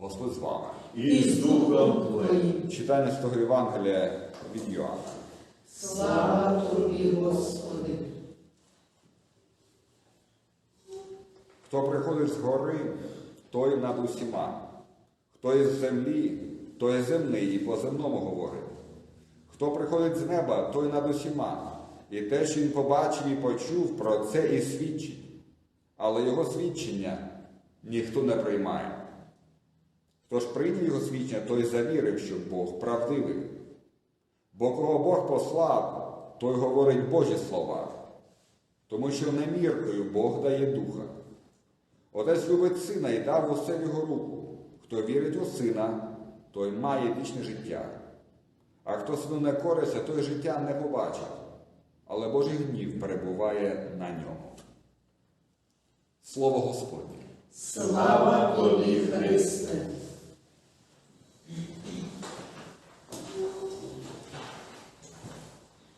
Господь з вами. і з Духом Твоїм. Читання з того Євангелія від Йоанна. Слава тобі, Господи! Хто приходить з гори, той над усіма. Хто із землі, той земний і по земному говорить. Хто приходить з неба, той над усіма. І те, що він побачив і почув, про це і свідчить. Але його свідчення ніхто не приймає. Хто ж прийняв його свідчення, той завірив, що Бог правдивий. Бо кого Бог послав, той говорить Божі слова, тому що не міркою Бог дає духа. Отець любить сина і дав усе в його руку. Хто вірить у сина, той має вічне життя. А хто сину не кориться, той життя не побачить, але Божий гнів перебуває на ньому. Слово Господнє. Слава тобі, Христе!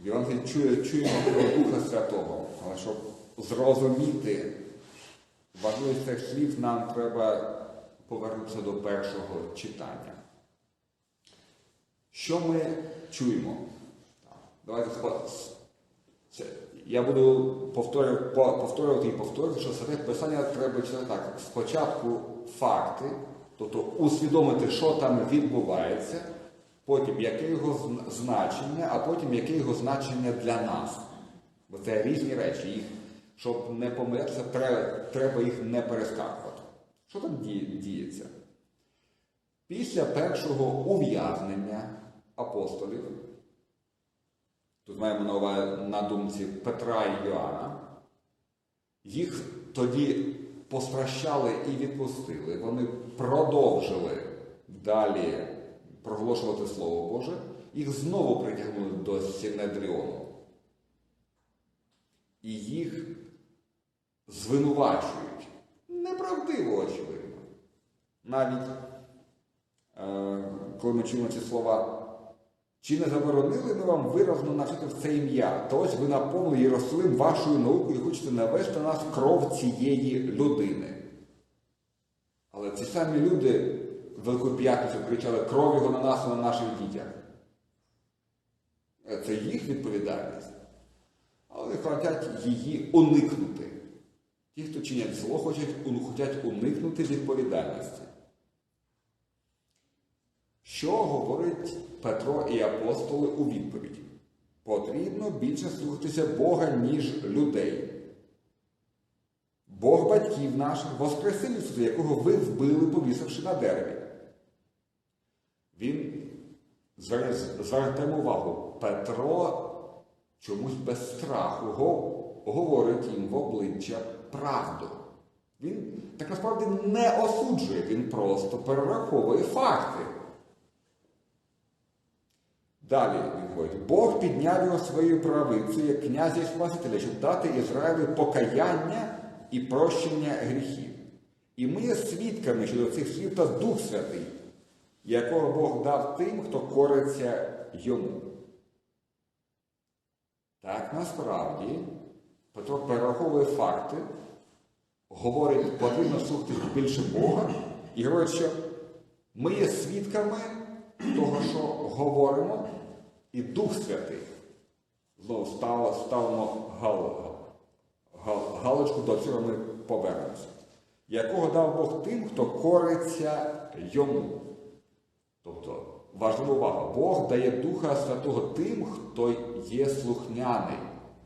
В Євангелії чує, чуємо про Духа Святого, але щоб зрозуміти важливість цих слів, нам треба повернутися до першого читання. Що ми чуємо? Давайте я буду повторювати і повторювати, що святе писання треба читати так. Спочатку факти, тобто усвідомити, що там відбувається, потім яке його значення, а потім яке його значення для нас. Бо це різні речі. Їх, щоб не помилятися, треба, треба їх не перескакувати. Що там діється? Після першого ув'язнення апостолів, тут маємо на увазі на думці Петра і Йоанна, їх тоді постращали і відпустили. Вони продовжили далі проголошувати Слово Боже, їх знову притягнули до Синедріону. І їх звинувачують. Неправдиво, очевидно. Навіть Е, коли ми чуємо ці слова, чи не заборонили ми вам виразно навчити в це ім'я? То ось ви наповнили Єрусалим вашою наукою і хочете навести на нас кров цієї людини. Але ці самі люди Велику П'ятницю кричали кров його на нас і на наших дітях. Е, Це їх відповідальність. Але хочуть її уникнути. Ті, хто чинять зло, хочуть, уникнути відповідальності. Що говорить Петро і апостоли у відповідь? Потрібно більше слухатися Бога, ніж людей. Бог батьків наших воскресив якого ви вбили, повісивши на дереві. Він звернете увагу, Петро чомусь без страху говорить їм в обличчя правду. Він так насправді не осуджує, він просто перераховує факти. Далі він говорить, Бог підняв його своєю правицею як князя і Спасителя, щоб дати Ізраїлю покаяння і прощення гріхів. І ми є свідками щодо цих слів та Дух Святий, якого Бог дав тим, хто кориться йому. Так насправді Петро перераховує факти, говорить, потрібно слухати більше Бога, і говорить, що ми є свідками того, що говоримо, і Дух Святий. Знову ставимо, гал, гал, галочку, до цього ми повернемося. Якого дав Бог тим, хто кориться йому. Тобто, важлива увага, Бог дає Духа Святого тим, хто є слухняний,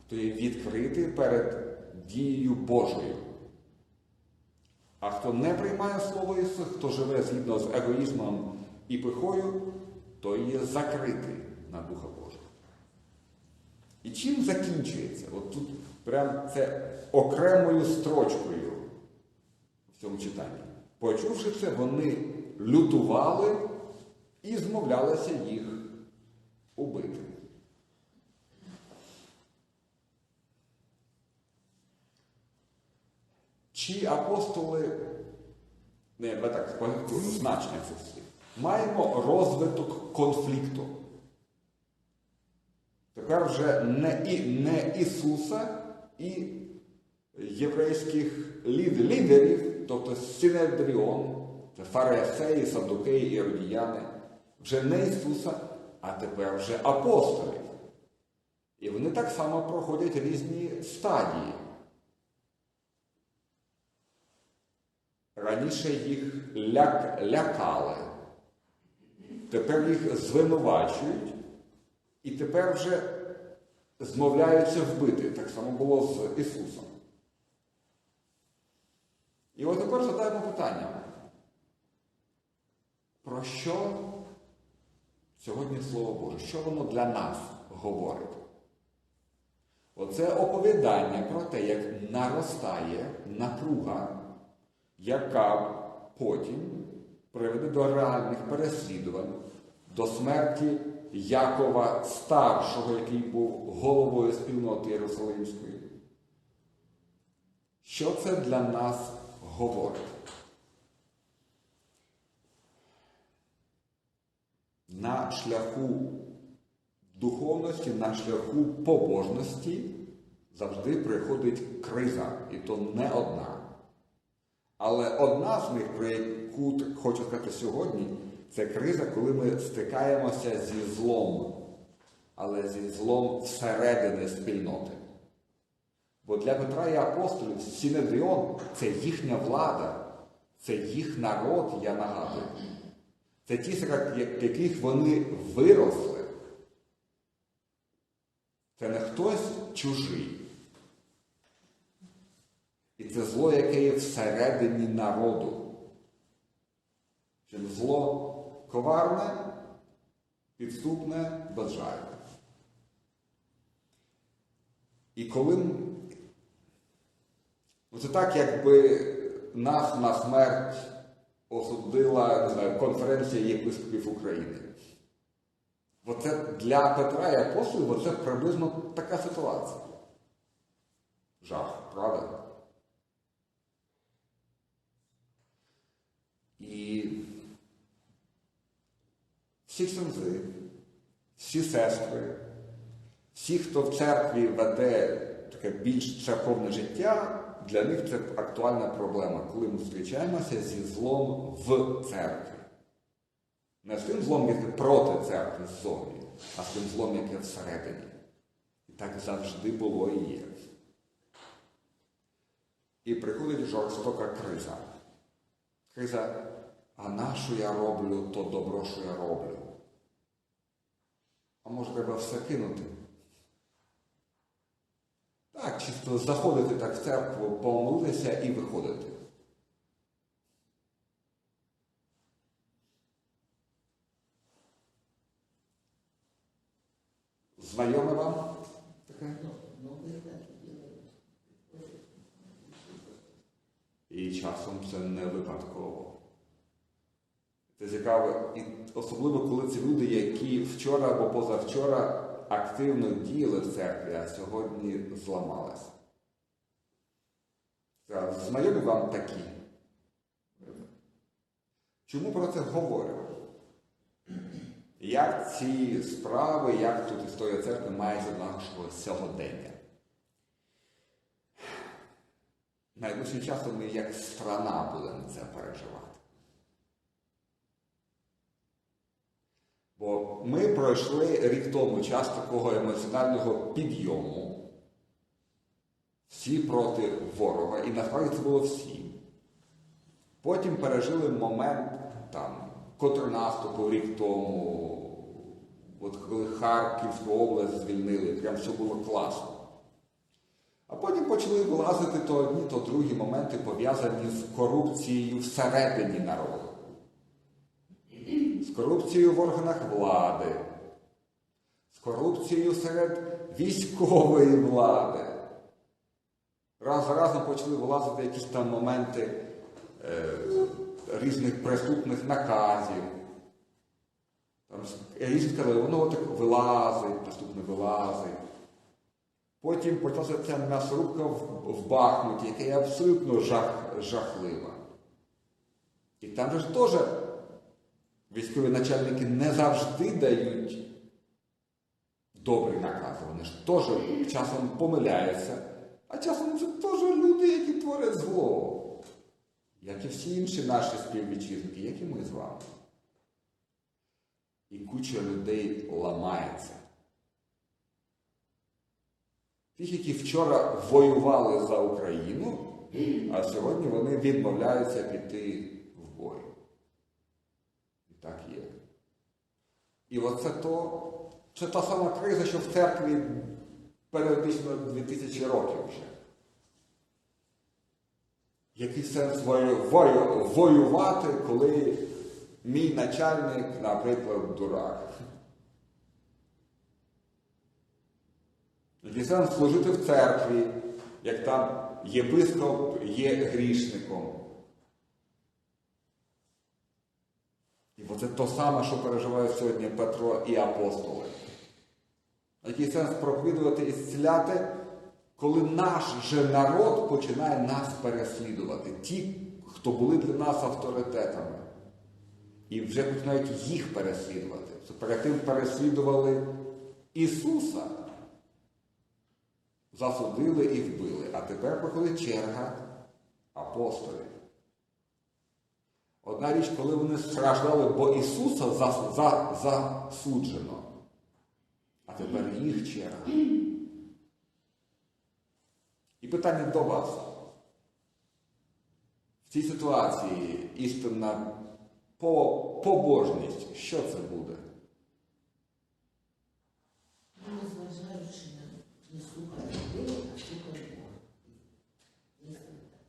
хто є відкритий перед дією Божою. А хто не приймає Слово Ісуса, хто живе згідно з егоїзмом і пихою, той є закритий на Духа Божого. І чим закінчується? От тут прям це окремою строчкою в цьому читанні. Почувши це, вони лютували і змовлялися їх убити. Чи апостоли, не, давай так, спочатку значення цих слів. Маємо розвиток конфлікту. Тепер вже не, і, не Ісуса і єврейських лід- лідерів, тобто Синедріон, Це фарисеї, саддукеї, іродіяни. Вже не Ісуса, а тепер вже апостолів. І вони так само проходять різні стадії. Раніше їх ляк, лякали, тепер їх звинувачують, і тепер вже змовляються вбити. Так само було з Ісусом. І от тепер задаємо питання. Про що сьогодні Слово Боже? Що воно для нас говорить? Оце оповідання про те, як наростає напруга, яка потім приведе до реальних переслідувань, до смерті Якова Старшого, який був головою спільноти Єрусалимської. Що це для нас говорить? На шляху духовності, на шляху побожності завжди приходить криза, і то не одна. Але одна з них, про яку хочу сказати сьогодні, це криза, коли ми стикаємося зі злом, але зі злом всередини спільноти. Бо для Петра і апостолів Сінедріон це їхня влада, це їх народ, я нагадую. Це ті, серед яких вони виросли. Це не хтось чужий. І це зло, яке є всередині народу. Чим зло коварне, підступне, безжальне. І коли ну, це так, якби нас на смерть осудила не знаю, конференція єпископів України. Оце для Петра і апостолів оце приблизно така ситуація. Жах, правда? І всі ксензи, всі сестри, всі, хто в церкві веде таке більш церковне життя, для них це актуальна проблема, коли ми зустрічаємося зі злом в церкві. Не з тим злом, яке проти церкви ззовні, а з тим злом, яке всередині. І так завжди було і є. І приходить жорстока криза. Криза, а на що я роблю то добро, що я роблю? А може треба все кинути? Так, чисто заходити так в церкву, помолитися і виходити. Знайоме вам таке? І часом це не випадково. Це цікаво, і особливо коли це люди, які вчора або позавчора активно діяли в церкві, а сьогодні зламалися. Знайомі вам такі? Чому про це говорю? Як ці справи, як тут історія церкви має до нашого сьогодення? Найближчим часом ми як страна будемо це переживати. Бо ми пройшли рік тому час такого емоціонального підйому. Всі проти ворога, і насправді це було всі. Потім пережили момент там, контрнаступу рік тому, от коли Харківську область звільнили, прям все було класно. А потім почали вилазити то одні, то другі моменти, пов'язані з корупцією всередині народу. Корупцією в органах влади, з корупцією серед військової влади. Раз за разом почали вилазити якісь там моменти е, різних преступних наказів. Там різні сказали, воно так вилазить, преступне вилазить. Потім почалася ця м'ясорубка в, в Бахмуті, яка є абсолютно жах, жахлива. І там же теж військові начальники не завжди дають добрі накази. Вони ж теж часом помиляються, а часом це теж люди, які творять зло. Як і всі інші наші співвітчизники, як і ми з вами. І куча людей ламається. Тих, які вчора воювали за Україну, а сьогодні вони відмовляються піти в бой. І так є. І оце то, це та сама криза, що в церкві періодично 2000 років вже. Який сенс вою- вою- воювати, коли мій начальник, наприклад, дурак? Який сенс служити в церкві, як там єпископ є грішником? І це то саме, що переживають сьогодні Петро і апостоли. Який сенс проповідувати і зціляти, коли наш же народ починає нас переслідувати. Ті, хто були для нас авторитетами. І вже починають їх переслідувати. Перед тим переслідували Ісуса. Засудили і вбили. А тепер проходить черга апостолів. Одна річ, коли вони страждали, бо Ісуса за- за- засуджено. А тепер їх черга. І питання до вас. В цій ситуації істинна побожність, що це буде? Ну, незважаючи на не слухати людей, а слухати Бога. Я скажу так.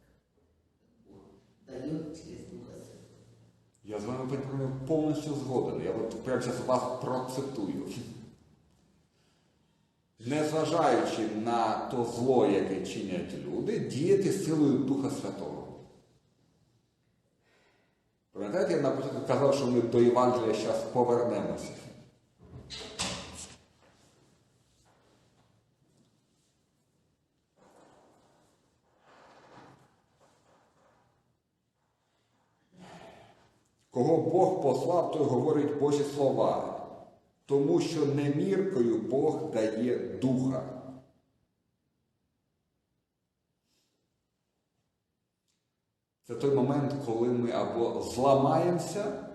Бог дає через Духа Святого. Я з вами Петро, повністю згоден. Я от прямо зараз вас процитую. Незважаючи на то зло, яке чинять люди, діяти силою Духа Святого. Пам'ятаєте, я на початку казав, що ми до Євангелія зараз повернемося. Кого Бог послав, той говорить Божі слова, тому що не міркою Бог дає духа. Це той момент, коли ми або зламаємося,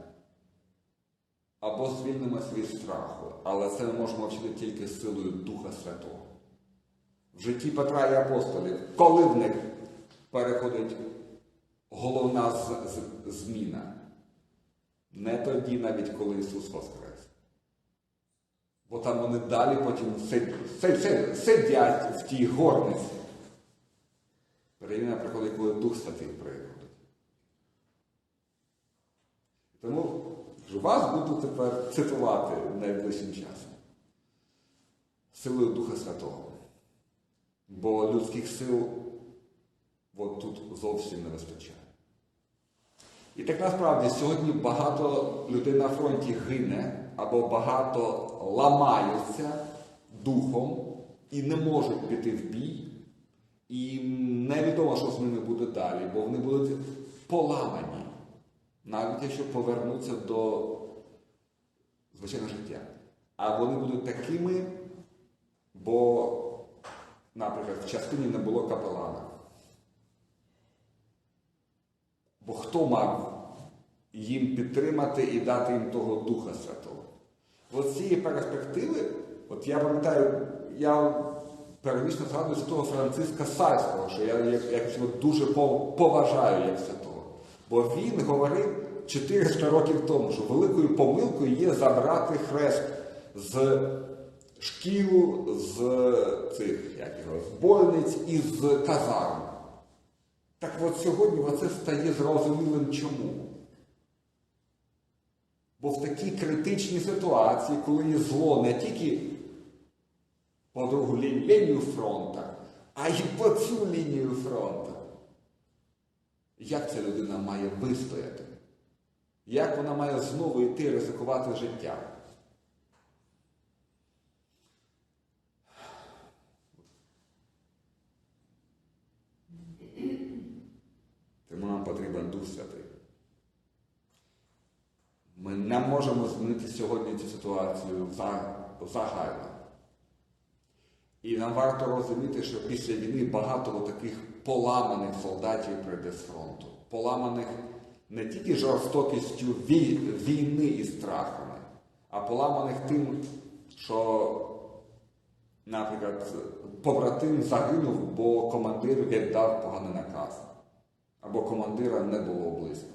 або звільнимося від страху. Але це ми можемо вчити тільки силою Духа Святого. В житті Петра і апостолів, коли в них переходить головна зміна. Не тоді, навіть коли Ісус Воскрес. Бо там вони далі потім сид- сид- сид- сидять в тій горниці. Переміна приходить, коли Дух Святий приходить. Тому вас буду тепер цитувати найближчим часом. Силою Духа Святого. Бо людських сил от тут зовсім не вистачає. І так насправді сьогодні багато людей на фронті гине або багато ламаються духом і не можуть піти в бій. І невідомо, що з ними буде далі, бо вони будуть поламані, навіть якщо повернуться до звичайного життя. А вони будуть такими, бо, наприклад, в частині не було капелана. Бо хто мав їм підтримати і дати їм того Духа Святого? От з цієї перспективи, от я пам'ятаю, я періодично згадую святого Франциска Сальського, що я якось його дуже поважаю як святого. Бо він говорив 400 років тому, що великою помилкою є забрати хрест з шкіл, з цих як його, з больниць і з казарм. Так от сьогодні оце стає зрозумілим чому. Бо в такій критичній ситуації, коли є зло не тільки по другу лінію фронту, а й по цю лінію фронту. Як ця людина має вистояти? Як вона має знову йти ризикувати життя? Потрібен Дух Святий. Ми не можемо змінити сьогодні цю ситуацію загально. І нам варто розуміти, що після війни багато таких поламаних солдатів прийде з фронту. поламаних не тільки жорстокістю війни і страхами, а поламаних тим, що, наприклад, побратим загинув, бо командир віддав поганий наказ, або командира не було близько.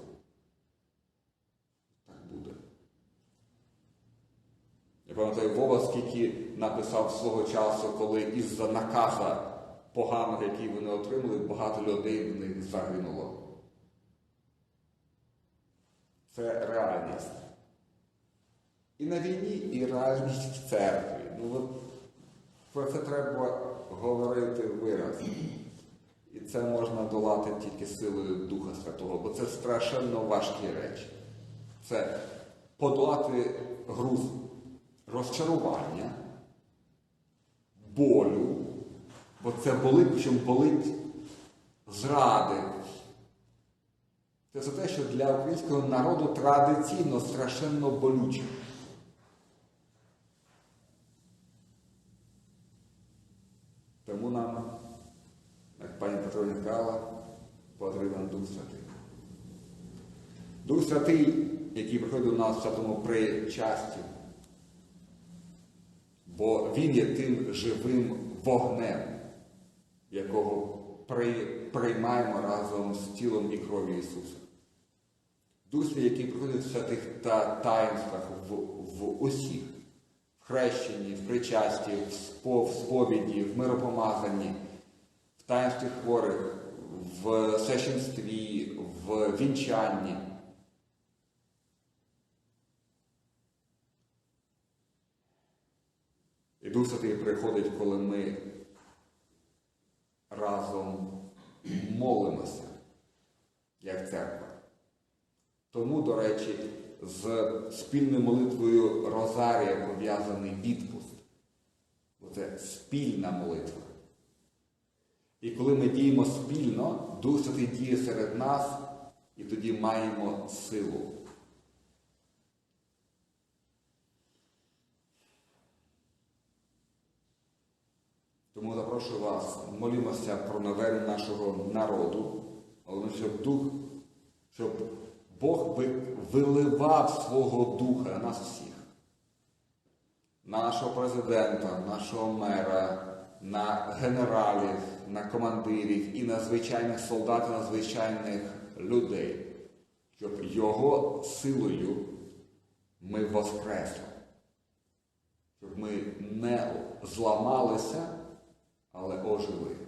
Так буде. Я пам'ятаю, Вова скільки написав свого часу, коли із-за наказа поганого, який вони отримали, багато людей в них загинуло. Це реальність. І на війні, і реальність в церкві. Ну, про це треба говорити виразно. І це можна долати тільки силою Духа Святого, бо це страшенно важкі речі. Це подолати груз розчарування, болю, бо це болить, причому болить зради. Це все те, що для українського народу традиційно страшенно болюче. Тому нам, як пані Петровна казала, потрібен Дух Святий. Дух Святий, який приходить до нас в святому причасті, бо Він є тим живим вогнем, якого при, приймаємо разом з тілом і кров'ю Ісуса. Дух Святий, який приходить в святих та таїнствах в, в усіх, в хрещенні, в причасті, в, спо, в сповіді, в миропомазанні, в таїнстві хворих, в священстві, в вінчанні. І Дух Святий приходить, коли ми разом молимося, як церква. Тому, до речі, з спільною молитвою Розарія пов'язаний відпуск. Бо це спільна молитва. І коли ми діємо спільно, Дух Святий діє серед нас, і тоді маємо силу. Тому запрошую вас, молімося про навернення нашого народу, але щоб Дух, щоб Бог виливав свого духа на нас всіх. На нашого президента, нашого мера, на генералів, на командирів і на звичайних солдат, і на звичайних людей, щоб його силою ми воскресли, щоб ми не зламалися, але ожили.